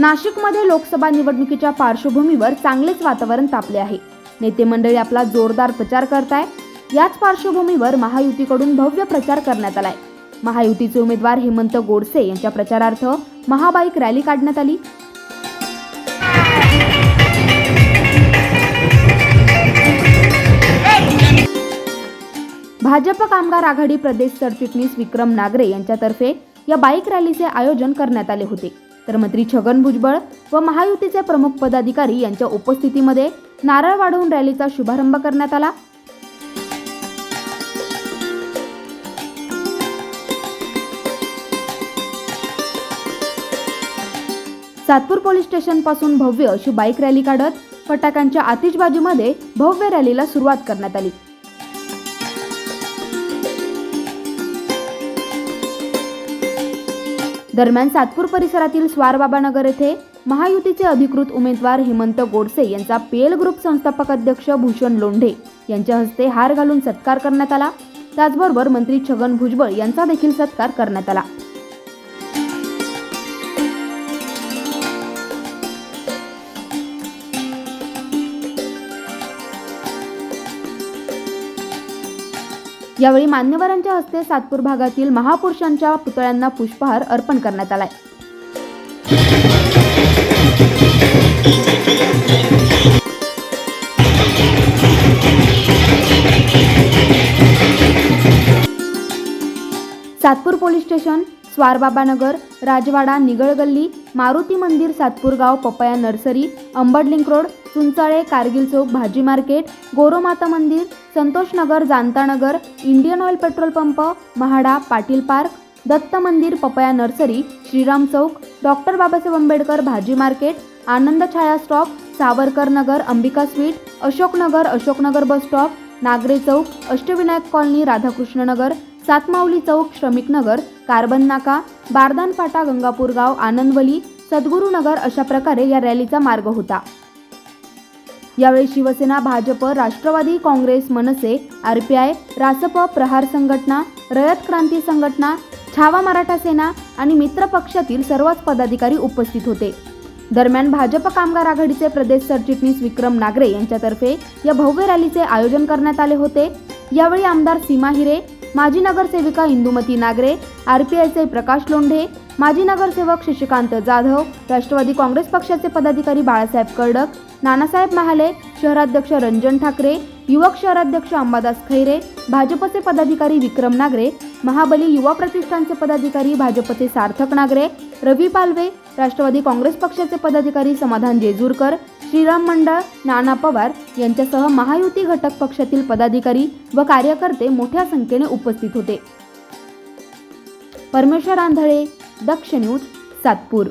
नाशिकमध्ये लोकसभा निवडणुकीच्या पार्श्वभूमीवर चांगलेच वातावरण तापले आहे. नेते मंडळी आपला जोरदार प्रचार करताय. याच पार्श्वभूमीवर महायुतीकडून भव्य प्रचार करण्यात आलाय. महायुतीचे उमेदवार हेमंत गोडसे यांच्या प्रचारार्थ महाबाईक रॅली काढण्यात आली. भाजप कामगार आघाडी प्रदेश सरचिटणीस विक्रम नागरे यांच्यातर्फे या बाईक रॅलीचे आयोजन करण्यात आले होते. तर मंत्री छगन भुजबळ व महायुतीचे प्रमुख पदाधिकारी यांच्या उपस्थितीमध्ये नारळ वाढवून रॅलीचा शुभारंभ करण्यात आला. सातपूर पोलीस स्टेशनपासून भव्य अशी बाईक रॅली काढत फटाक्यांच्या आतिषबाजीमध्ये भव्य रॅलीला सुरुवात करण्यात आली. दरम्यान सातपूर परिसरातील स्वारबाबानगर येथे महायुतीचे अधिकृत उमेदवार हेमंत गोडसे यांचा पीएल ग्रुप संस्थापक अध्यक्ष भूषण लोंढे यांच्या हस्ते हार घालून सत्कार करण्यात आला. त्याचबरोबर मंत्री छगन भुजबळ यांचा देखील सत्कार करण्यात आला. यावेळी मान्यवरांच्या हस्ते सातपूर भागातील महापुरुषांच्या पुतळ्यांना पुष्पहार अर्पण करण्यात आलाय. सातपूर पोलीस स्टेशन स्वारबाबानगर राजवाडा निगळगल्ली मारुती मंदिर Satpurgaon papaya nursery Ambad link road Chunchale Kargil चौक भाजी मार्केट गोरोमाता मंदिर Santoshnagar Janatanagar Indian oil petrol pump MHADA Patil park Datta मंदिर पपया नर्सरी श्रीराम चौक डॉक्टर बाबासाहेब आंबेडकर भाजी market Anand Chhaya stop Savarkar Nagar Ambika sweet Ashoknagar Ashoknagar bus stop Nagare चौक Ashtavinayak colony Radhakrishnanagar सातमावली चौक Shramik Nagar carbon नाका बारदान फाटा गंगापूर गाव आनंदवली सद्गुरू नगर अशा प्रकारे या रॅलीचा मार्ग होता. यावेळी शिवसेना भाजप राष्ट्रवादी काँग्रेस मनसे आरपीआय रासप प्रहार संघटना रयत क्रांती संघटना छावा मराठा सेना आणि मित्र पक्षातील सर्वच पदाधिकारी उपस्थित होते. दरम्यान भाजप कामगार आघाडीचे प्रदेश सरचिटणीस विक्रम नागरे यांच्यातर्फे या भव्य रॅलीचे आयोजन करण्यात आले होते. यावेळी आमदार सीमा हिरे माजी नगरसेविका इंदुमती नागरे आरपीआयचे प्रकाश लोंढे माजी नगरसेवक शशिकांत जाधव राष्ट्रवादी काँग्रेस पक्षाचे पदाधिकारी बाळासाहेब कर्डक नानासाहेब महाले शहराध्यक्ष रंजन ठाकरे युवक शहराध्यक्ष अंबादास खैरे भाजपचे पदाधिकारी विक्रम नागरे महाबली युवा प्रतिष्ठानचे पदाधिकारी भाजपचे सार्थक नागरे रवी पालवे राष्ट्रवादी काँग्रेस पक्षाचे पदाधिकारी समाधान जेजूरकर श्रीराम मंडळ नाना पवार यांच्यासह महायुती घटक पक्षातील पदाधिकारी व कार्यकर्ते मोठ्या संख्येने उपस्थित होते. परमेश्वर आंधळे दक्ष न्यूज सातपूर.